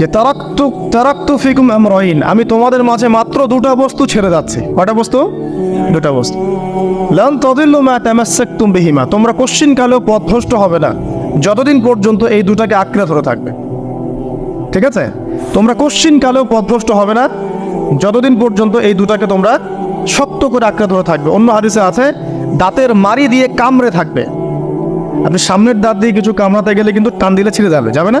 যে তারাক্তু তারাক্তু ফিকুম আমরাইন। আমি তোমাদের মাঝে মাত্র দুটা বস্তু ছেড়ে যাচ্ছি। কটা বস্তু? দুটা বস্তু। লান তদিল্লু মা তামাসসাকতুম বিহিমা। তোমরা কোশ্চিন কালেও পথভ্রষ্ট হবে না। যতদিন পর্যন্ত এই দুটাকে আঁকড়ে ধরে থাকবে। ঠিক আছে? তোমরা কোশ্চিন কালেও পথভ্রষ্ট হবে না। যতদিন পর্যন্ত এই দুটাকে তোমরা শক্ত করে আঁকড়ে ধরে থাকবে। অন্য হাদিসে আছে, দাঁতের মারি দিয়ে কামড়ে থাকবে। আপনি সামনের দাঁত দিয়ে কিছু কামড়াতে গেলে কিন্তু টান দিলে ছিঁড়ে যাবে। যাবে না?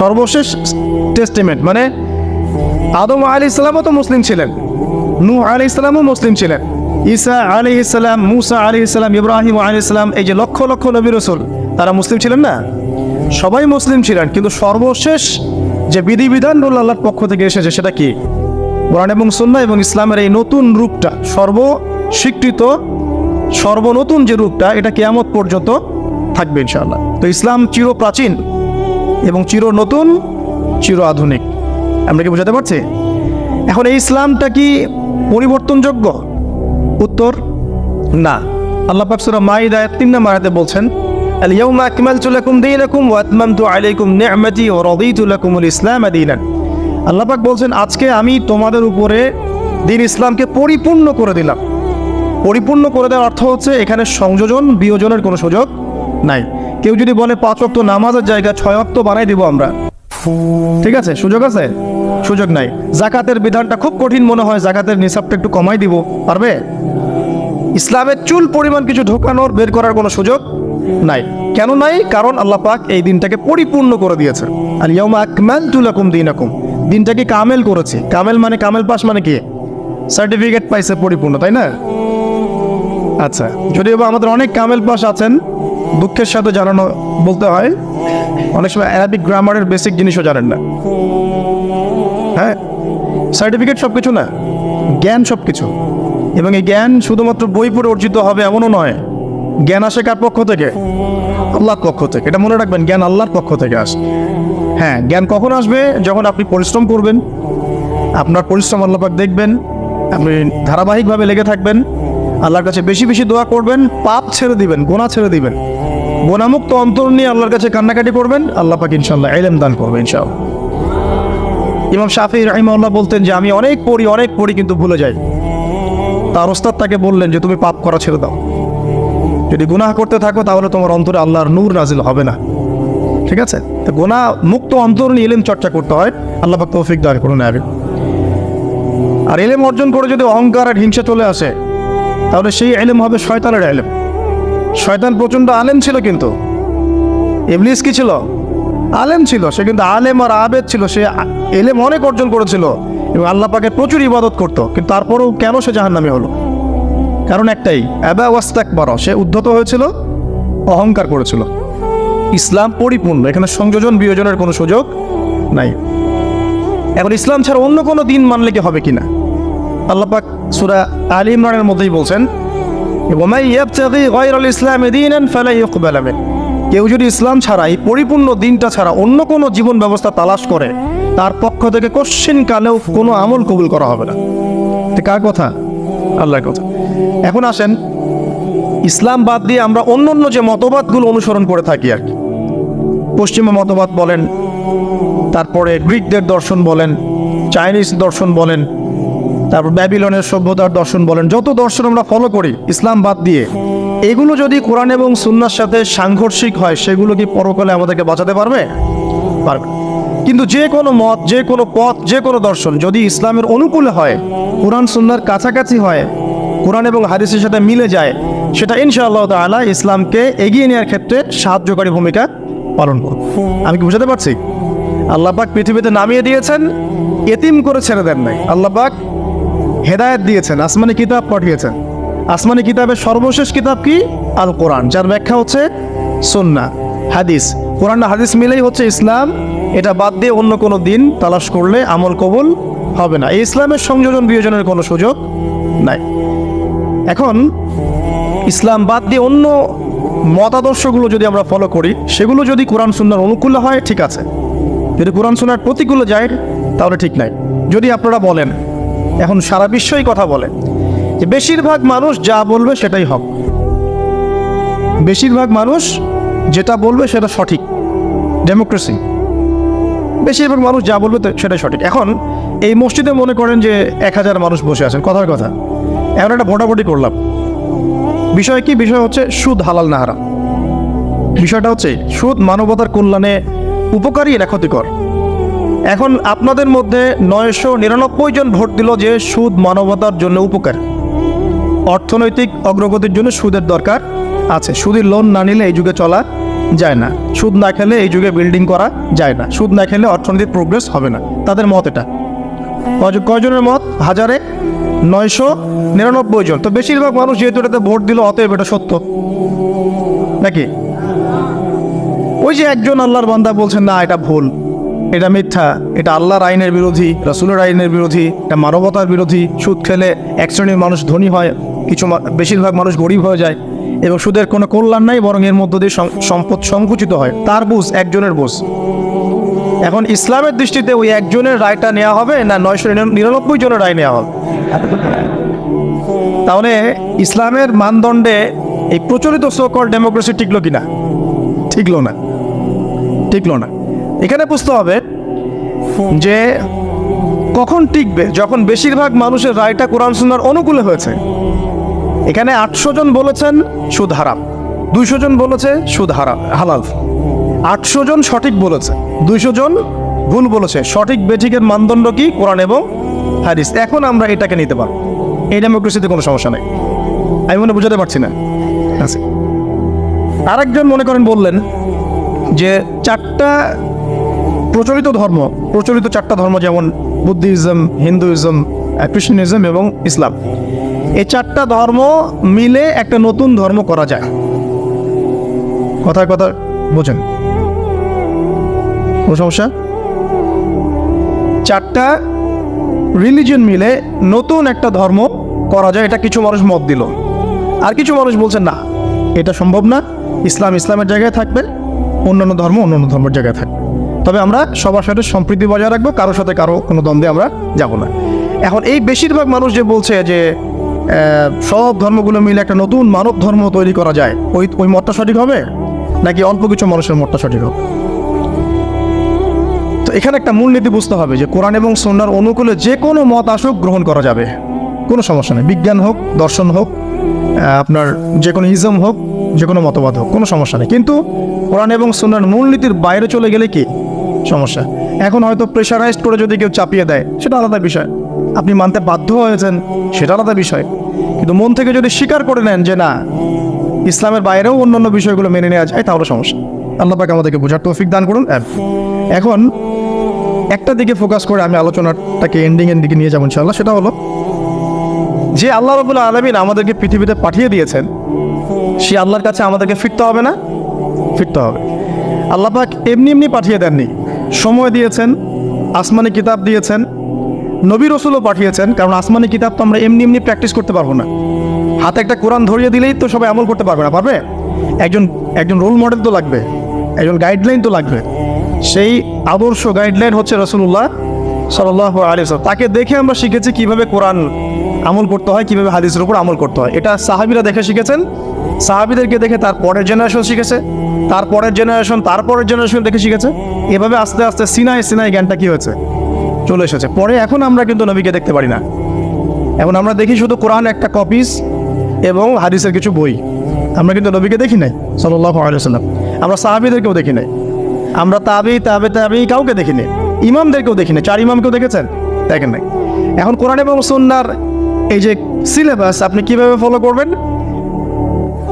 সর্বশেষ টেস্টিমেন্ট মানে আদম আলী ইসলামও তো মুসলিম ছিলেন নূ আলী ইসলামও মুসলিম ছিলেন, ঈসা আলী ইসলাম মুসা আলী ইসলাম ইব্রাহিম আলী ইসলাম এই যে লক্ষ লক্ষ নবী রসুল, তারা মুসলিম ছিলেন না? সবাই মুসলিম ছিলেন, কিন্তু সর্বশেষ যে বিধিবিধান রুল আল্লাহর পক্ষ থেকে এসেছে সেটা কি? কোরআন এবং সুন্না এবং ইসলামের এই নতুন রূপটা, সর্বস্বীকৃত, সর্বনতুন যে রূপটা, এটা কেয়ামত পর্যন্ত থাকবে ইনশাআল্লাহ। তো ইসলাম চির প্রাচীন এবং চির নতুন, চির আধুনিক। আমরা কি বোঝাতে পারছি? এখন এই ইসলামটা কি পরিবর্তনযোগ্য? উত্তর, না। আল্লাহ পাক সূরা মাইদা তিন নম্বর আয়াতে বলছেন লাকুম দীনাকুম ওয়া আতমামতু আলাইকুম নি'মাতি ওয়া রাদিতু লাকুমুল ইসলাম দীনান। আল্লাহ পাক বলছেন, আজকে আমি তোমাদের উপরে দিন ইসলামকে পরিপূর্ণ করে দিলাম। পরিপূর্ণ করে দেওয়ার অর্থ হচ্ছে, এখানে সংযোজন, বিয়োজনের কোনো সুযোগ নাই। কেউ যদি বলে পাঁচ অক্ত নামাজের জায়গা ছয় অক্ত বানাই দিব আমরা। ঠিক আছে? সুযোগ আছে? সুযোগ নাই। জাকাতের বিধানটা খুব কঠিন মনে হয়, জাকাতের নিসাবটা একটু কমাই দিব। পারবে? ইসলামের চুল পরিমাণ কিছু ঢোকানোর, বের করার কোনো সুযোগ নাই। কেন নাই? কারণ আল্লাহ পাক এই দিনটাকে পরিপূর্ণ করে দিয়েছে আর ইয়মা আকমাল তুলাকুম দিনাকুম। দিনটাকে কামেল করেছে। কামেল মানে কামেল পাস মানে কি? সার্টিফিকেট পাইছে পরিপূর্ণ, তাই না? আচ্ছা যদিও বা আমাদের অনেক কামেল পাস আছেন দুঃখের সাথে জানানো বলতে হয়, অনেক সময় অ্যারাবিক গ্রামারের বেসিক জিনিসও জানেন না। হ্যাঁ সার্টিফিকেট সব কিছু না, জ্ঞান সব কিছু এবং এই জ্ঞান শুধুমাত্র বই পড়ে অর্জিত হবে এমনও নয়, জ্ঞান আসে কার পক্ষ থেকে? আল্লাহর পক্ষ থেকে। এটা মনে রাখবেন, জ্ঞান আল্লাহর পক্ষ থেকে আসে হ্যাঁ জ্ঞান কখন আসবে? যখন আপনি পরিশ্রম করবেন, আপনার পরিশ্রম আল্লাপাক দেখবেন, আপনি ধারাবাহিকভাবে লেগে থাকবেন, আল্লাহর কাছে বেশি বেশি দোয়া করবেন, পাপ ছেড়ে দিবেন, গোনা ছেড়ে দিবেন। গোনামুক্ত অন্তর নিয়ে আল্লাহর কাছে কান্নাকাটি করবেন, আল্লাহ পাক ইনশাল্লাহ এলেম দান করবেন ইনশাল্লাহ ইমাম শাফি রাহিমাল্লাহ বলতেন যে, আমি অনেক পড়ি অনেক পড়ি কিন্তু ভুলে যাই। তার ওস্তাদ তাকে বললেন যে, তুমি পাপ করা ছেড়ে দাও। যদি গুনাহ করতে থাকো, তাহলে তোমার অন্তরে আল্লাহর নূর নাজিল হবে না। ঠিক আছে? তো গোনা মুক্ত অন্তর নিয়ে এলেম চর্চা করতে হয়, আল্লাহ পাক তৌফিক দান করুন আগে আর এলেম অর্জন করে যদি অহংকার আর হিংসা চলে আসে, তাহলে সেই এলেম হবে শয়তানের এলেম। শয়তান প্রচণ্ড আলেম ছিল কিন্তু। ইবলিস কি ছিল? আলেম ছিল, সে কিন্তু আলেম আর আবেদ ছিল, সে এলেম অনেক অর্জন করেছিল এবং আল্লাহ পাকে প্রচুর ইবাদত করতো, কিন্তু তারপরেও কেন সে জাহান্নামে হলো? কারণ একটাই অ্যাবা ওয়াস্তাক বারো সে উদ্ধত হয়েছিল, অহংকার করেছিল। ইসলাম পরিপূর্ণ, এখানে সংযোজন বিয়োজনের কোনো সুযোগ নাই। এখন ইসলাম ছাড়া অন্য কোনো দিন মানলে কি হবে কিনা? আল্লাহ পাক সুরা আলী ইমরানের মধ্যেই বলছেন কেউ যদি ইসলাম ছাড়া, এই পরিপূর্ণ দিনটা ছাড়া অন্য কোনো জীবন ব্যবস্থা তালাশ করে, তার পক্ষ থেকে কোশ্চিন কালেও কোনো আমল কবুল করা হবে না। কার কথা? আল্লাহর কথা। এখন আসেন, ইসলাম বাদ দিয়ে আমরা অন্য অন্য যে মতবাদগুলো অনুসরণ করে থাকি আর কি। পশ্চিমা মতবাদ বলেন, তারপরে গ্রিকদের দর্শন বলেন, চাইনিজ দর্শন বলেন তারপর ব্যাবিলনের সভ্যতার দর্শন বলেন। যত দর্শন আমরা ফলো করি, ইসলাম বাদ দিয়ে, এগুলো যদি কোরআন এবং সুন্নার সাথে সাংঘর্ষিক হয়, সেগুলো কি পরকালে আমাদেরকে বাঁচাতে পারবে? পারবে কিন্তু যে কোনো মত, যে কোনো পথ, যে কোনো দর্শন যদি ইসলামের অনুকূলে হয়, কোরআন সুন্নার কাছাকাছি হয়, কোরআন এবং হাদিসের সাথে মিলে যায়, সেটা ইনশাআল্লাহ তাআলা ইসলামকে এগিয়ে নেওয়ার ক্ষেত্রে সাহায্যকারী ভূমিকা পালন করবে। আমি কি বুঝাতে পারছি? আল্লাহ পাক পৃথিবীতে নামিয়ে দিয়েছেন, এতিম করে ছেড়ে দেন নাই। আল্লাহ পাক হেদায়েত দিয়েছেন। আসমানি কিতাব পাঠিয়েছেন। আসমানি কিতাবের সর্বশেষ কিতাব কি? আল কোরআন যার ব্যাখ্যা হচ্ছে সুন্না হাদিস। কোরআন হাদিস মিলেই হচ্ছে ইসলাম। এটা বাদ দিয়ে অন্য কোনো দিন তালাশ করলে আমল কবুল হবে না। এই ইসলামের সংযোজন বিয়োজনের কোনো সুযোগ নাই। এখন ইসলাম বাদ দিয়ে অন্য মতাদর্শগুলো যদি আমরা ফলো করি, সেগুলো যদি কোরআন সুন্নার অনুকূলে হয়, ঠিক আছে। যদি কোরআন সুন্নার প্রতিকূলে যায়, তাহলে ঠিক নাই। যদি আপনারা বলেন এখন সারা বিশ্বই কথা বলে যে বেশিরভাগ মানুষ যা বলবে সেটাই হক। বেশিরভাগ মানুষ যেটা বলবে সেটা সঠিক। ডেমোক্রেসি বেশিরভাগ মানুষ যা বলবে সেটাই সঠিক। এখন এই মসজিদে মনে করেন যে এক হাজার মানুষ বসে আছেন, কথার কথা। এখন একটা ভোটাভুটি করলাম। বিষয় কি? বিষয় হচ্ছে সুদ, হালাল না হারাম। বিষয়টা হচ্ছে সুদ মানবতার কল্যাণে উপকারী না ক্ষতিকর? এখন আপনাদের মধ্যে নয়শো নিরানব্বই জন ভোট দিল যে সুদ মানবতার জন্য উপকার। অর্থনৈতিক অগ্রগতির জন্য সুদের দরকার আছে। সুদের লোন না নিলে এই যুগে চলা যায় না। সুদ না খেলে এই যুগে বিল্ডিং করা যায় না। সুদ না খেলে অর্থনৈতিক প্রোগ্রেস হবে না। তাদের মত এটা। কয়- কয়জনের মত? হাজারে নয়শো নিরানব্বই জন। তো বেশিরভাগ মানুষ যেহেতু এটাতে ভোট দিল, অতএব এটা সত্য। নাকি? ওই যে একজন আল্লাহর বান্দা বলছেন, না, এটা ভুল। এটা মিথ্যা, এটা আল্লাহর আইনের বিরোধী, রাসুলের আইনের বিরোধী, এটা মানবতার বিরোধী। সুদ খেলে এক শ্রেণির মানুষ ধনী হয়, কিছু বেশিরভাগ মানুষ গরিব হয়ে যায়, এবং সুদের কোনো কল্যাণ নাই, বরং এর মধ্য দিয়ে সম্পদ সংকুচিত হয়। তার বুঝ একজনের বুঝ। এখন ইসলামের দৃষ্টিতে ওই একজনের রায়টা নেওয়া হবে না নয়শো নিরানব্বই জনের রায় নেওয়া হবে? তাহলে ইসলামের মানদণ্ডে এই প্রচলিত সোকল ডেমোক্রেসি টিকলো কিনা? ঠিকলো না। টিকলো না। এখানে বুঝতে হবে যে কখন টিকবে, যখন বেশিরভাগ মানুষের রায়টা কোরআন সুন্নার অনুকূলে হয়েছে। এখানে আটশো জন বলেছেন সুদ হারাম, দুইশো জন বলেছে সুদ হারাম হালাল। আটশো জন সঠিক বলেছে, দুইশো জন ভুল বলেছে। সঠিক বেঠিকের মানদণ্ড কি? কোরআন এবং হাদিস। এখন আমরা এটাকে নিতে পারব। এই ডেমোক্রেসিতে কোনো সমস্যা নেই। আমি মনে বুঝাতে পারছি না। আচ্ছা। আরেকজন মনে করেন বললেন যে চারটা প্রচলিত ধর্ম, প্রচলিত চারটা ধর্ম যেমন বুদ্ধিজম, হিন্দুইজম খ্রিস্টানিজম এবং ইসলাম। এই চারটা ধর্ম মিলে একটা নতুন ধর্ম করা যায়। কথায় কথা বোঝেন। সমস্যা? চারটা রিলিজন মিলে নতুন একটা ধর্ম করা যায়, এটা কিছু মানুষ মত দিল। আর কিছু মানুষ বলছে, না, এটা সম্ভব না। ইসলাম ইসলামের জায়গায় থাকবে, অন্যান্য ধর্ম অন্যান্য ধর্মের জায়গায় থাকবে। তবে আমরা সবার সাথে সম্প্রীতি বজায় রাখব, কারোর সাথে কারও কোনো দ্বন্দ্বে আমরা যাব না। এখন এই বেশিরভাগ মানুষ যে বলছে যে সব ধর্মগুলো মিলে একটা নতুন মানব ধর্ম তৈরি করা যায়, ওই ওই মতটা সঠিক হবে? নাকি অল্প কিছু মানুষের মতটা সঠিক হবে? তো এখানে একটা মূলনীতি বুঝতে হবে যে, কোরআন এবং সন্ন্যার অনুকূলে যে কোনো মত আসুক, গ্রহণ করা যাবে। কোনো সমস্যা নেই। বিজ্ঞান হোক, দর্শন হোক আপনার যে কোনো ইজম হোক, যে কোনো মতবাদ হোক, কোনো সমস্যা নেই। কিন্তু কোরআন এবং সন্ন্যার মূলনীতির বাইরে চলে গেলে কি? সমস্যা। এখন হয়তো প্রেশারাইজড করে যদি কেউ চাপিয়ে দেয়, সেটা আলাদা বিষয়। আপনি মানতে বাধ্য হয়েছেন, সেটা আলাদা বিষয়। কিন্তু মন থেকে যদি স্বীকার করে নেন যে না, ইসলামের বাইরেও অন্য অন্য বিষয়গুলো মেনে নেওয়া যায়, তাহলে সমস্যা। আল্লাহ পাক আমাদেরকে বোঝার তৌফিক দান করুন। এখন একটা দিকে ফোকাস করে আমি আলোচনাটাকে এন্ডিংয়ের দিকে নিয়ে যাব ইনশাআল্লাহ, সেটা হলো, যে আল্লাহ রবুল্লা আলমিন আমাদেরকে পৃথিবীতে পাঠিয়ে দিয়েছেন, সে আল্লাহর কাছে আমাদেরকে ফিরতে হবে না? ফিরতে হবে। আল্লাহ পাক এমনি এমনি পাঠিয়ে দেননি। সময় দিয়েছেন, আসমানি কিতাব দিয়েছেন, নবী রসুলও পাঠিয়েছেন, কারণ আসমানি কিতাব তো আমরা এমনি এমনি প্র্যাকটিস করতে পারব না। হাতে একটা কোরআন ধরিয়ে দিলেই তো সবাই আমল করতে পারবে না, পারবে? একজন একজন রোল মডেল তো লাগবে, একজন গাইডলাইন তো লাগবে। সেই আদর্শ গাইডলাইন হচ্ছে রসুল্লাহ সাল্লাহ আলী তাকে দেখে আমরা শিখেছি কীভাবে কোরআন আমল করতে হয়, কীভাবে হাদিসের উপর আমল করতে হয়। এটা সাহাবিরা দেখে শিখেছেন, সাহাবিদেরকে দেখে তার পরের জেনারেশন শিখেছে। তার পরের জেনারেশন তারপরের জেনারেশন দেখে শিখেছে। এভাবে আস্তে আস্তে সিনায় সিনায় জ্ঞানটা কি হয়েছে? চলে এসেছে। পরে এখন আমরা কিন্তু নবীকে দেখতে পারি না। এখন আমরা দেখি শুধু কোরআন একটা কপিস এবং হাদিসের কিছু বই। আমরা কিন্তু নবীকে দেখি নাই আলিয়াল্লাম আমরা সাহাবিদেরকেও দেখি নাই। আমরা তাবি, তাবে, তাবি কাউকে দেখি নাই। ইমামদেরকেও দেখি নাই। চার ইমামকেও দেখেছেন? দেখেন নাই। এখন কোরআন এবং সন্ন্যার এই যে সিলেবাস আপনি কীভাবে ফলো করবেন?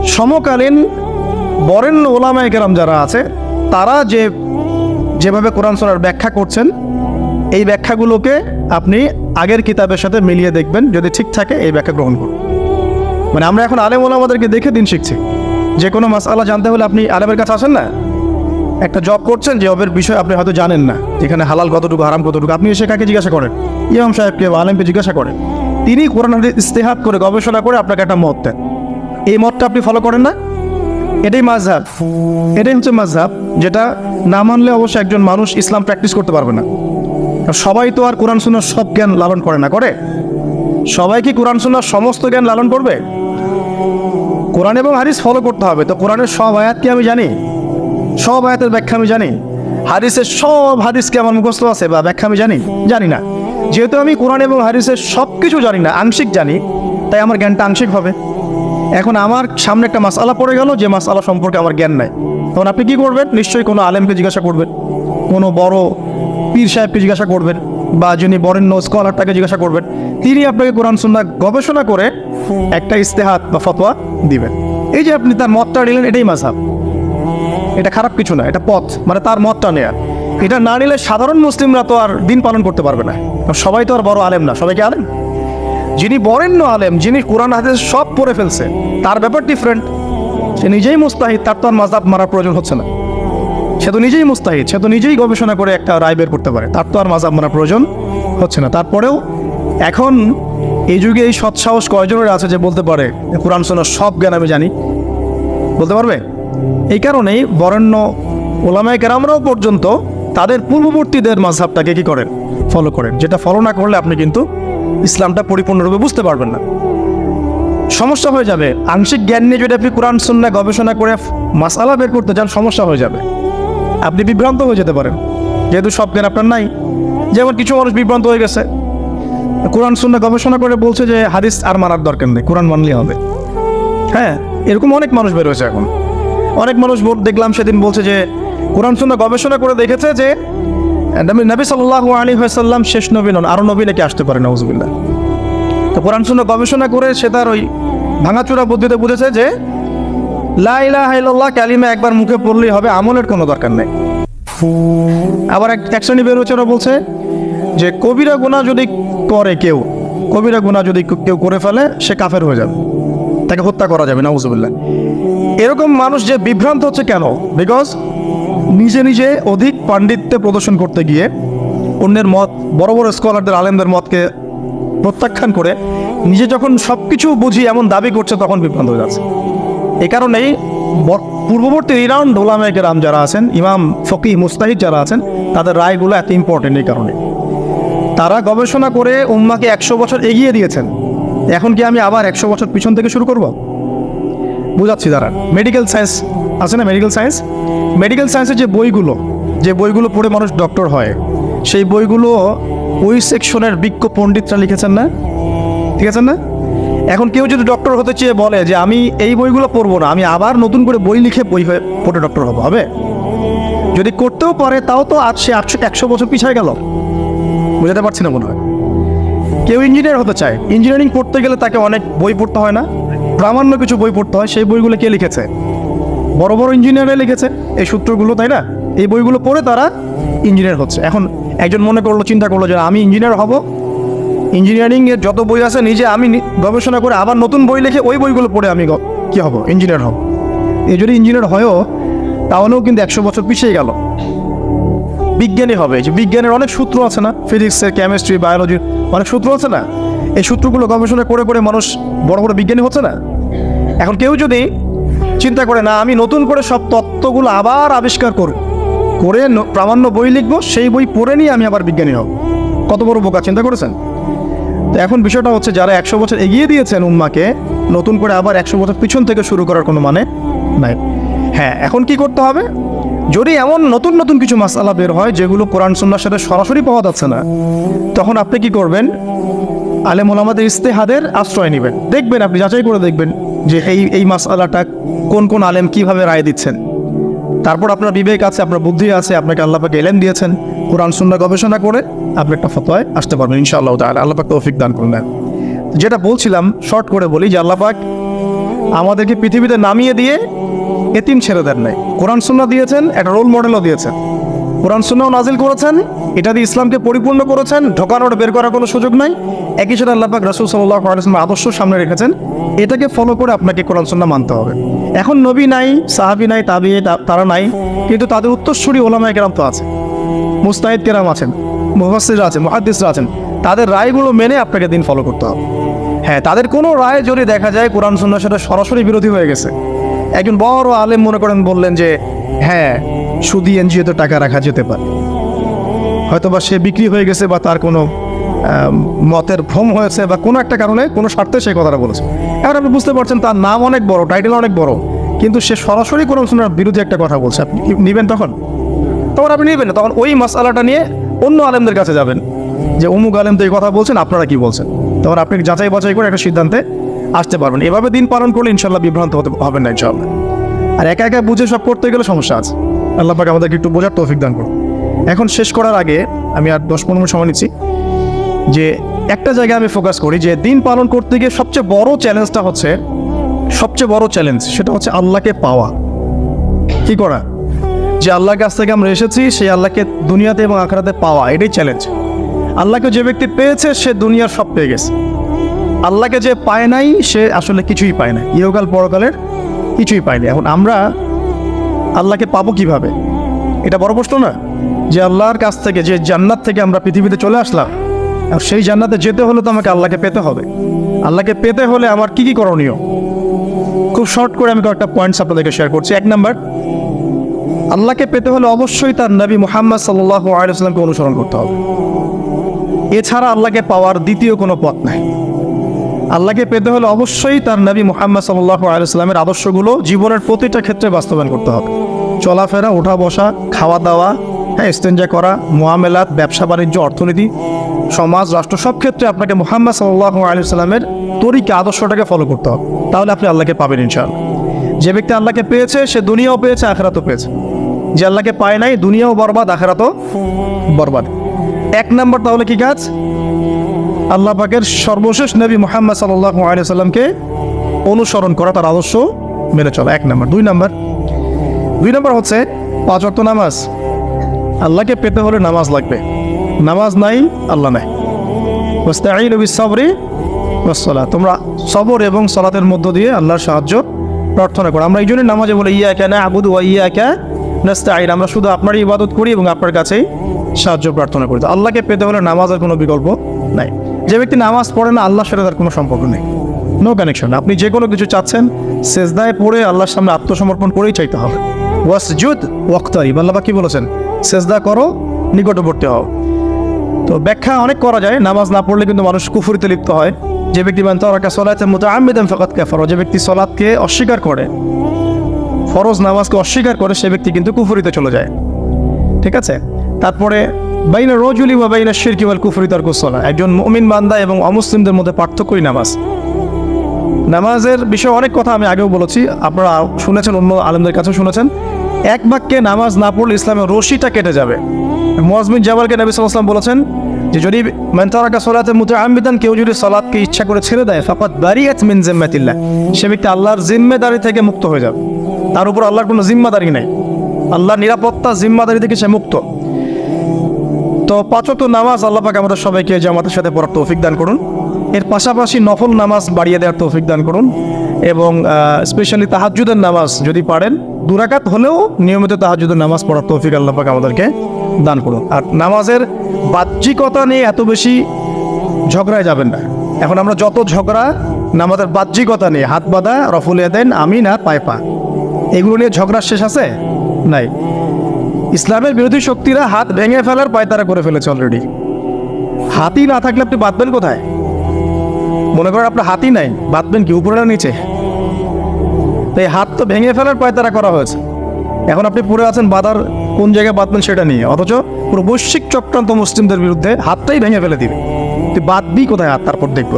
সমকালীন বরেণ্য ওলামায় কেরাম যারা আছে, তারা যে যেভাবে কোরআন সন্ন্যার ব্যাখ্যা করছেন, এই ব্যাখ্যাগুলোকে আপনি আগের কিতাবের সাথে মিলিয়ে দেখবেন, যদি ঠিক থাকে এই ব্যাখ্যা গ্রহণ করুন। মানে আমরা এখন আলেম ওলামাদেরকে দেখে দিন শিখছি। যে কোনো মাসালা জানতে হলে আপনি আলেমের কাছে আসেন না। একটা জব করছেন, যে জবের বিষয় আপনি হয়তো জানেন না। এখানে হালাল কতটুকু, হারাম কতটুকু, আপনি এসে কাকে জিজ্ঞাসা করেন? ইমাম সাহেবকে আলেমকে জিজ্ঞাসা করেন। তিনি কোরআন ইস্তেহাত করে গবেষণা করে আপনাকে একটা মত দেন। এই মতটা আপনি ফলো করেন না? এটাই মাঝহাব। এটাই হচ্ছে মাঝহাব, যেটা না মানলে অবশ্যই একজন মানুষ ইসলাম প্র্যাকটিস করতে পারবে না। সবাই তো আর কোরআন, সুন্নার সব জ্ঞান লালন করে না, করে? সবাই কি কোরআন, সুন্নার সমস্ত জ্ঞান লালন করবে? কোরআন এবং হাদিস ফলো করতে হবে। তো কোরআনের সব আয়াত কি আমি জানি? সব আয়াতের ব্যাখ্যা আমি জানি। হাদিসের সব হাদিস কি আমার মুখস্থ আছে বা ব্যাখ্যা আমি জানি? জানি না। যেহেতু আমি কোরআন এবং হাদিসের সব কিছু জানি না, আংশিক জানি, তাই আমার জ্ঞানটা আংশিক হবে। এখন আমার সামনে একটা মাসালা পড়ে গেল, যে মাসালা সম্পর্কে আমার জ্ঞান নাই। তখন আপনি কি করবেন? নিশ্চয়ই কোনো আলেমকে জিজ্ঞাসা করবেন। কোনো বড় পীর সাহেবকে জিজ্ঞাসা করবেন, বা যিনি বরেণ্য স্কলারটাকে জিজ্ঞাসা করবেন। তিনি আপনাকে কোরআন, সুন্নাহ গবেষণা করে একটা ইস্তেহাত বা ফতোয়া দিবেন। এই যে আপনি তার মতটা নিলেন, এটাই মাঝহাব। এটা খারাপ কিছু না, এটা পথ মানে তার মতটা নেয়া। এটা না নিলে সাধারণ মুসলিমরা তো আর দিন পালন করতে পারবে না। সবাই তো আর বড় আলেম না। সবাইকে আলেম? যিনি বরেণ্য আলেম, যিনি কোরআন, হাদিস সব পড়ে ফেলছে, তার ব্যাপার ডিফারেন্ট সে নিজেই মুস্তাহিদ, তার তো আর মাজাব মারার প্রয়োজন হচ্ছে না। সে তো নিজেই মুস্তাহিদ, সে তো নিজেই গবেষণা করে একটা রায় বের করতে পারে, তার তো আর মাজাব মারার প্রয়োজন হচ্ছে না। তারপরেও এখন এই যুগে এই সৎসাহস কয়জনের আছে যে বলতে পারে কোরআন শোনার সব জ্ঞান আমি জানি? বলতে পারবে? এই কারণেই বরেণ্য ওলামায় কেরামরাও পর্যন্ত তাদের পূর্ববর্তীদের মাঝহাবটাকে কি করেন? ফলো করেন। যেটা ফলো না করলে আপনি কিন্তু ইসলামটা পরিপূর্ণরূপে বুঝতে পারবেন না। সমস্যা হয়ে যাবে। আংশিক জ্ঞান নিয়ে যদি আপনি কোরআন, সুন্নাহ গবেষণা করে মাসালা বের করতে চান সমস্যা হয়ে যাবে। আপনি বিভ্রান্ত হয়ে যেতে পারেন। যেহেতু সব জ্ঞান আপনার নাই, যেমন কিছু মানুষ বিভ্রান্ত হয়ে গেছে। কোরআন, সুন্নাহ গবেষণা করে বলছে যে হাদিস আর মানার দরকার নেই, কোরআন মানলে হবে। হ্যাঁ এরকম অনেক মানুষ বেরোয়েছে এখন। অনেক মানুষ দেখলাম সেদিন বলছে যে কোরআন, সুন্নাহ গবেষণা করে দেখেছে যে নবী সাল্লাহ আলী হাসাল্লাম শেষ নবী নন আরও নবী নাকি আসতে পারে নজবুল্লাহ তো কোরআন সুন্নাহ গবেষণা করে সে তার ওই ভাঙাচোরা বুদ্ধিতে বুঝেছে যে, লা ইলাহা ইল্লাল্লাহ একবার মুখে পড়লেই হবে, আমলের কোনো দরকার নেই। আবার এক বের হচ্ছে বলছে যে, কবিরা গুণা যদি করে কেউ, কবিরা গুণা যদি কেউ করে ফেলে, সে কাফের হয়ে যাবে। তাকে হত্যা করা যাবে, নাউজুবিল্লাহ। এরকম মানুষ যে বিভ্রান্ত হচ্ছে কেন? বিকজ নিজে নিজে অধিক পাণ্ডিত্য প্রদর্শন করতে গিয়ে অন্যের মত, বড় বড় স্কলারদের আলেমদের মতকে প্রত্যাখ্যান করে নিজে যখন সব কিছু বুঝি এমন দাবি করছে, তখন বিভ্রান্ত হয়ে যাচ্ছে। এ কারণেই পূর্ববর্তী ইরান ডোলামেকে রাম যারা আছেন, ইমাম ফকি মুস্তাহিদ যারা আছেন, তাদের রায়গুলো এত ইম্পর্টেন্ট এই কারণে। তারা গবেষণা করে উম্মাকে একশো বছর এগিয়ে দিয়েছেন। এখন কি আমি আবার একশো বছর পিছন থেকে শুরু করব? বুঝাচ্ছি, দাঁড়ান। মেডিকেল সায়েন্স আছে না মেডিকেল সায়েন্স মেডিকেল সায়েন্সের যে বইগুলো যে বইগুলো পড়ে মানুষ ডক্টর হয়, সেই বইগুলো ওই সেকশনের বিজ্ঞ পণ্ডিতরা লিখেছেন না? ঠিক আছে না? এখন কেউ যদি ডক্টর হতে চেয়ে বলে যে আমি এই বইগুলো পড়ব না, আমি আবার নতুন করে বই লিখে বই হয়ে পড়ে ডক্টর হব, হবে? যদি করতেও পারে, তাও তো আজ সে আটশো একশো বছর পিছিয়ে গেল। বুঝাতে পারছি না মনে হয়। কেউ ইঞ্জিনিয়ার হতে চায়, ইঞ্জিনিয়ারিং পড়তে গেলে তাকে অনেক বই পড়তে হয় না? প্রামাণ্য কিছু বই পড়তে হয়, সেই বইগুলো কে লিখেছে? বড় বড় ইঞ্জিনিয়ারে লিখেছে, এই সূত্রগুলো, তাই না? এই বইগুলো পড়ে তারা ইঞ্জিনিয়ার হচ্ছে। এখন একজন মনে করল, চিন্তা করল যে আমি ইঞ্জিনিয়ার হব। ইঞ্জিনিয়ারিং এর যত বই আছে, নিজে আমি গবেষণা করে আবার নতুন বই লিখে ওই বইগুলো পড়ে আমি কি হব? ইঞ্জিনিয়ার হব। এই যদি ইঞ্জিনিয়ার হয়ও, তাহলেও কিন্তু একশো বছর পিছিয়ে গেল। বিজ্ঞানী হবে। যে বিজ্ঞানের অনেক সূত্র আছে না? ফিজিক্সের কেমিস্ট্রি বায়োলজির অনেক সূত্র আছে না? এই সূত্রগুলো গবেষণা করে করে মানুষ বড় বড় বিজ্ঞানী হচ্ছে না? এখন কেউ যদি চিন্তা করে, না, আমি নতুন করে সব তত্ত্বগুলো আবার আবিষ্কার করব করে প্রামাণ্য বই লিখব, সেই বই পড়ে নিয়ে আমি আবার বিজ্ঞানী হব। কত বড় বোকা, চিন্তা করেছেন? তো এখন বিষয়টা হচ্ছে যারা একশো বছর এগিয়ে দিয়েছেন উম্মাকে, নতুন করে আবার একশো বছর পিছন থেকে শুরু করার কোনো মানে নাই। হ্যাঁ এখন কি করতে হবে? যদি এমন নতুন নতুন কিছু মাসালা বের হয়, যেগুলো কোরআন সুন্নার সাথে সরাসরি পাওয়া যাচ্ছে না, তখন আপনি কি করবেন? আলেম ওলামাদের ইস্তেহাদের আশ্রয় নেবেন। দেখবেন, আপনি যাচাই করে দেখবেন যে এই এই মাসালাটা কোন কোন আলেম কীভাবে রায় দিচ্ছেন। তারপর আপনার বিবেক আছে, আপনার বুদ্ধি আছে, আপনাকে আল্লাপাকে এলেন দিয়েছেন। কোরআন সুন্দর গবেষণা করে আপনি একটা ফতোয় আসতে পারবেন, ইনশাআল্লাহ তাহলে আল্লাপাক তৌফিক দান করলেন যেটা বলছিলাম, শর্ট করে বলি যে আল্লাপাক আমাদেরকে পৃথিবীতে নামিয়ে দিয়ে এতিম ছেড়ে দেন নাই কোরআন সুন্না দিয়েছেন, একটা রোল মডেলও দিয়েছেন। কোরআন সুন্নাও নাজিল করেছেন এটা দিয়ে ইসলামকে পরিপূর্ণ করেছেন ঢোকানোর বের করার কোনো সুযোগ নাই। একই সাথে আল্লাহ পাক রাসূল সাল্লাল্লাহু আদর্শ সামনে রেখেছেন, এটাকে ফলো করে আপনাকে কোরআন সুন্নাহ মানতে হবে। এখন নবী নাই, সাহাবী নাই, তাবি তারা নাই, কিন্তু তাদের উত্তরসূরি ওলামায়ে কেরাম তো আছে মুস্তাহিদ কেরাম আছেন মুফাসসির আছেন, মুহাদ্দিসরা আছেন, তাদের রায়গুলো মেনে আপনাকে দিন ফলো করতে হবে। হ্যাঁ তাদের কোনো রায় যদি দেখা যায়, কোরআন সুন্নাহর সাথে সরাসরি বিরোধী হয়ে গেছে। একজন বড় আলেম মনে করেন বললেন যে হ্যাঁ সুদি এনজিওতে টাকা রাখা যেতে পারে। হয়তোবা সে বিক্রি হয়ে গেছে বা তার কোনো মতের ভ্রম হয়েছে বা কোনো একটা কারণে কোনো স্বার্থে সে কথাটা বলেছে। এবার আপনি বুঝতে পারছেন তার নাম অনেক বড় টাইটেল অনেক বড়, কিন্তু সে সরাসরি কোনো শোনার বিরুদ্ধে একটা কথা বলছে। আপনি নিবেন তখন? তখন আপনি নেবেন না, তখন ওই মশালাটা নিয়ে অন্য আলেমদের কাছে যাবেন, যে অমুক আলেম তো এই কথা বলছেন, আপনারা কি বলছেন? তখন আপনি যাচাই বাছাই করে একটা সিদ্ধান্তে আসতে পারবেন। এভাবে দিন পালন করলে ইনশাল্লাহ বিভ্রান্ত হতে হবেন না ইনশাল্লাহ আর একা একা বুঝে সব করতে গেলে সমস্যা আছে। আল্লাহ পাক আমাদেরকে একটু বোঝার তৌফিক দান করুন। এখন শেষ করার আগে আমি আর দশ পনেরো মিনিট সময় নিচ্ছি যে একটা জায়গায় আমি ফোকাস করি যে দিন পালন করতে গিয়ে সবচেয়ে বড় চ্যালেঞ্জটা হচ্ছে, সবচেয়ে বড় চ্যালেঞ্জ সেটা হচ্ছে আল্লাহকে পাওয়া। কি করা? যে আল্লাহর কাছ থেকে আমরা এসেছি, সেই আল্লাহকে দুনিয়াতে এবং আখরাতে পাওয়া, এটাই চ্যালেঞ্জ আল্লাহকে যে ব্যক্তি পেয়েছে, সে দুনিয়ার সব পেয়ে গেছে। আল্লাহকে যে পায় নাই, সে আসলে কিছুই পায় না ইহকাল, পরকালের কিছুই পায়নি এখন আমরা আল্লাহকে পাবো কীভাবে? এটা বড় প্রশ্ন না? যে আল্লাহর কাছ থেকে, যে জান্নাত থেকে আমরা পৃথিবীতে চলে আসলাম, আর সেই জান্নাতে যেতে হলে তো আমাকে আল্লাহকে পেতে হবে। আল্লাহকে পেতে হলে আমার কি কি করণীয়? খুব শর্ট করে আমি কয়েকটা পয়েন্টস আপনাদেরকে শেয়ার করছি। এক নাম্বার আল্লাহকে পেতে হলে অবশ্যই তার নবী মুহাম্মদ সাল্লাহ অনুসরণ করতে হবে। এছাড়া আল্লাহকে পাওয়ার দ্বিতীয় কোনো পথ নাই। আল্লাহকে পেতে হলে অবশ্যই তার নবী মুহাম্মদ সাল্লাহ আলাইসলামের আদর্শগুলো জীবনের প্রতিটা ক্ষেত্রে বাস্তবায়ন করতে হবে। চলাফেরা ওঠা বসা খাওয়া দাওয়া হ্যাঁ স্টেঞ্জা করা মোয়ামেলাত ব্যবসা, বাণিজ্য, অর্থনীতি, সমাজ, রাষ্ট্র, সব ক্ষেত্রে আপনাকে মোহাম্মদ সাল্লাহ আলাইসাল্লামের তরিকে, আদর্শটাকে ফলো করতে হবে। তাহলে আপনি আল্লাহকে পাবেন ইনশাআল্লাহ। যে ব্যক্তি আল্লাহকে পেয়েছে, সে দুনিয়াও পেয়েছে, আখেরাতও পেয়েছে। যে আল্লাহকে পায় নাই, দুনিয়াও বরবাদ, আখেরাতও বরবাদ। এক নম্বর তাহলে কি কাজ? আল্লাহ পাকের সর্বশেষ নবী মোহাম্মদ সাল্লাহ আলিয়াল্লামকে অনুসরণ করা, তার আদর্শ মেনে চলা। এক নম্বর। দুই নম্বর। দুই নম্বর হচ্ছে পাঁচ অক্ত নামাজ। আল্লাহকে পেতে হলে নামাজ লাগবে। নামাজ নাই, আল্লাহ নাই। ওস্তাঈন নবী সবরি ওসলা তোমরা সবর এবং সলাতের মধ্য দিয়ে আল্লাহর সাহায্য প্রার্থনা করো। আমরা এই জন্যই নামাজে বলে ইয়া কেন আবুদু ওয়া ইয়া কে নাস্তাঈন। আমরা শুধু আপনারই ইবাদত করি এবং আপনার কাছেই সাহায্য প্রার্থনা করি। আল্লাহকে পেতে হলে নামাজের কোনো বিকল্প নাই। যে ব্যক্তি নামাজ পড়ে না, আল্লাহর সাথে তার কোনো সম্পর্ক নেই। নো কানেকশন আপনি যে কোনো কিছু চাচ্ছেন, সেজদায় পড়ে আল্লাহর সামনে আত্মসমর্পণ করেই চাইতে হবে। ওয়াসজুদ ওয়াক্তারি আল্লাহ কি বলেছেন? সেজদা করো, নিকটবর্তী হও। তো ব্যাখ্যা অনেক করা যায়, নামাজ না পড়লে কিন্তু মানুষ কুফুরিতে লিপ্ত হয়। যে ব্যক্তি মান তারাকা সলাতে মুতাআম্মিদান ফাকাত কাফার। যে ব্যক্তি সলাতকে অস্বীকার করে, ফরজ নামাজকে অস্বীকার করে, সে ব্যক্তি কিন্তু কুফুরিতে চলে যায়। ঠিক আছে? তারপরে, বাইনা রজুলি বা বাইনা শিরকি ওয়াল কুফরি তার কুসলা একজন মুমিন বান্দা এবং অমুসলিমদের মধ্যে পার্থক্যই নামাজ। নামাজের বিষয়ে অনেক কথা আমি আগেও বলেছি, আপনারা শুনেছেন, অন্য আলেমদের কাছেও শুনেছেন। এক বাক্যে নামাজ না পড়লে ইসলামের রশিটা কেটে যাবে। মজমিন জাবালকে নবী সাল্লাম বলেছেন যে, যদি মেন্তারাকা সলাতে মুতে আম্বিদান কেউ যদি সলাৎকে ইচ্ছা করে ছেড়ে দেয় ফাকাত বারিয়াত মিন জিম্মাতিল্লাহ। সে ব্যক্তি আল্লাহর জিম্মেদারি থেকে মুক্ত হয়ে যাবে। তার উপর আল্লাহর কোনো জিম্মাদারি নেই। আল্লাহর নিরাপত্তা জিম্মাদারি থেকে সে মুক্ত। তো পাঁচত নামাজ আল্লাহ পাক আমাদের সবাইকে জামাতের সাথে পড়ার তৌফিক দান করুন। এর পাশাপাশি নফল নামাজ বাড়িয়ে দেওয়ার তৌফিক দান করুন এবং স্পেশালি তাহাজ্জুদের নামাজ যদি পারেন দুরাকাত হলেও নিয়মিত তাহাজ্জুদের নামাজ পড়ার তৌফিক আল্লাহ পাক আমাদেরকে দান করুন আর নামাজের বাহ্যিকতা নিয়ে এত বেশি ঝগড়ায় যাবেন না। এখন আমরা যত ঝগড়া, নামাজের বাহ্যিকতা নিয়ে, হাত বাঁধা রফুলিয়া দেন আমি না পায় পা, এগুলো নিয়ে ঝগড়ার শেষ আছে? নাই। ইসলামের বিরোধী শক্তিরা হাত ভেঙে ফেলার পায়তারা করে ফেলেছে অলরেডি হাতি না থাকলে আপনি বাঁধবেন কোথায়? মনে করেন আপনার হাতি নাই, বাঁধবেন কি? উপরে নিচে? এই হাত তো ভেঙে ফেলার পায়তারা করা হয়েছে। এখন আপনি পড়ে আছেন বাঁধার কোন জায়গায় বাঁধবেন সেটা নিয়ে। অথচ পুরো বৈশ্বিক চক্রান্ত মুসলিমদের বিরুদ্ধে হাতটাই ভেঙে ফেলে দিবে। তুই বাঁধবি কোথায় হাত, তারপর দেখব।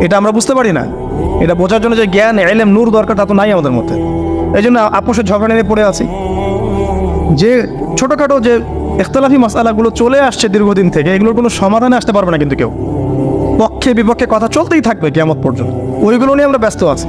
এটা আমরা বুঝতে পারি না। এটা বোঝার জন্য যে জ্ঞান, এলেম, নূর দরকার তা তো নাই আমাদের মধ্যে। এই জন্য আপোষের ঝগড়া নিয়ে পড়ে আছি। যে ছোটোখাটো যে ইখতলাফি মশালাগুলো চলে আসছে দীর্ঘদিন থেকে, এগুলোর কোনো সমাধানে আসতে পারবে না কিন্তু কেউ। পক্ষে বিপক্ষে কথা চলতেই থাকবে কেমন পর্যন্ত। ওইগুলো নিয়ে আমরা ব্যস্ত আছি।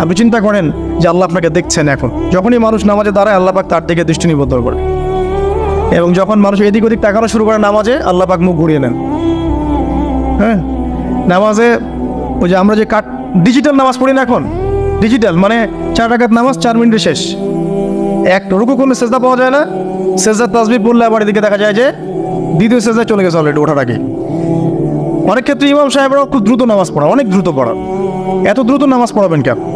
আপনি চিন্তা করেন যে আল্লাহ আপনাকে দেখছেন এখন। যখনই মানুষ নামাজে দাঁড়ায়, আল্লাহ পাক তার দিকে দৃষ্টি নিবদ্ধ করে। এবং যখন মানুষ এদিক ওদিক তাকানো শুরু করে নামাজে, আল্লাহ পাক মুখ ঘুরিয়ে নেন। হ্যাঁ? নামাজে ওই যে আমরা যে কাট ডিজিটাল নামাজ পড়ি না এখন? ডিজিটাল মানে চার টাকার নামাজ, চার মিনিটে শেষ। এক রুকু কোনো সেজদা পাওয়া যায় না। সেজদার তাসবি পড়লে আবার এদিকে দেখা যায় যে দ্বিতীয় সেজদায় চলে গেছে অলরেডি ওঠার আগে। অনেক ক্ষেত্রে ইমাম সাহেবরাও খুব দ্রুত নামাজ পড়া অনেক দ্রুত পড়া এত দ্রুত নামাজ পড়াবেন কেন?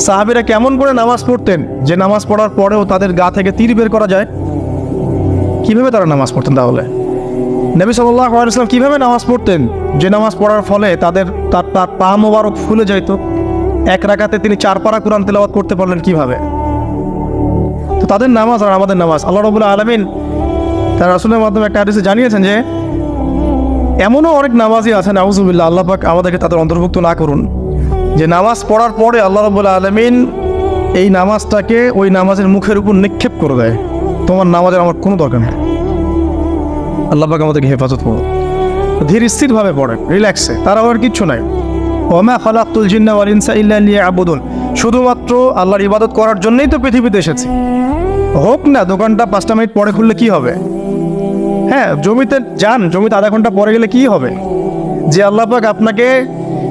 সাহাবিরা কেমন করে নামাজ পড়তেন? যে নামাজ পড়ার পরেও তাদের গা থেকে তীর বের করা যায়? কীভাবে তারা নামাজ পড়তেন তাহলে? নবী সাল্লাহ আলাইসলাম কীভাবে নামাজ পড়তেন? যে নামাজ পড়ার ফলে তাদের তার তার পা মোবারক ফুলে যাইতো। এক রাকাতে তিনি চার পারা কোরআন তেলাওয়াত করতে পারলেন কীভাবে? তো তাদের নামাজ আর আমাদের নামাজ। আল্লাহ রবুল্লাহ আলমিন তার রাসুলের মাধ্যমে একটা হাদিসে জানিয়েছেন যে, এমনও অনেক নামাজই আছেন আউজুবিল্লাহ আল্লাহ পাক আমাদেরকে তাদের অন্তর্ভুক্ত না করুন। যে নামাজ পড়ার পরে আল্লাহ রবুল্লাহ আলমিন এই নামাজটাকে ওই নামাজের মুখের উপর নিক্ষেপ করে দেয়। তোমার নামাজের আমার কোনো দরকার নেই। আল্লাহ পাক আমাদেরকে হেফাজত করো ধীর স্থিরভাবে পড়ে রিল্যাক্সে তার আর কিচ্ছু নাই। ওমা খালাকুল জিন্না ওয়াল ইনসা ইল্লা লিয়াবুদুন। শুধুমাত্র আল্লাহর ইবাদত করার জন্যই তো পৃথিবীতে এসেছি। হোক না, দোকানটা পাঁচটা মিনিট পরে খুললে কি হবে? হ্যাঁ জমিতে যান, জমিতে আধা ঘণ্টা পরে গেলে কি হবে? যে আল্লাহ পাক আপনাকে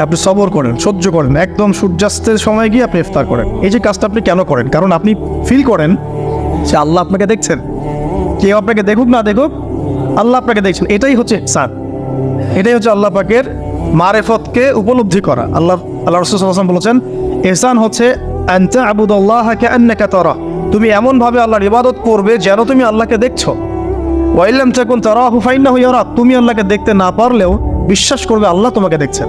আপনি সবর করেন, সহ্য করেন, একদম সূর্যাস্তের সময় গিয়ে আপনি ইফতার করেন। এই যে কাজটা আপনি কেন করেন? কারণ আপনি ফিল করেন যে আল্লাহ আপনাকে দেখছেন। কেউ আপনাকে দেখুক না দেখুক, আল্লাহ আপনাকে দেখছেন। এটাই হচ্ছে সার এটাই হচ্ছে আল্লাহ পাকের মারেফতকে উপলব্ধি করা। আল্লাহ আল্লাহ রসুল বলেছেন এহসান হচ্ছে আনতা আবুদুল্লাহকে আন্নাকা তুমি এমনভাবে আল্লাহর ইবাদত করবে যেন তুমি আল্লাহকে দেখছ। ওয়াইলাম চাকুন তারা হুফাইন্না হইয়া তুমি আল্লাহকে দেখতে না পারলেও বিশ্বাস করবে আল্লাহ তোমাকে দেখছেন।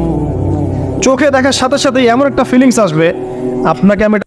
চোখে দেখার সাথে সাথে এমন একটা ফিলিংস আসবে। আপনাকে আমি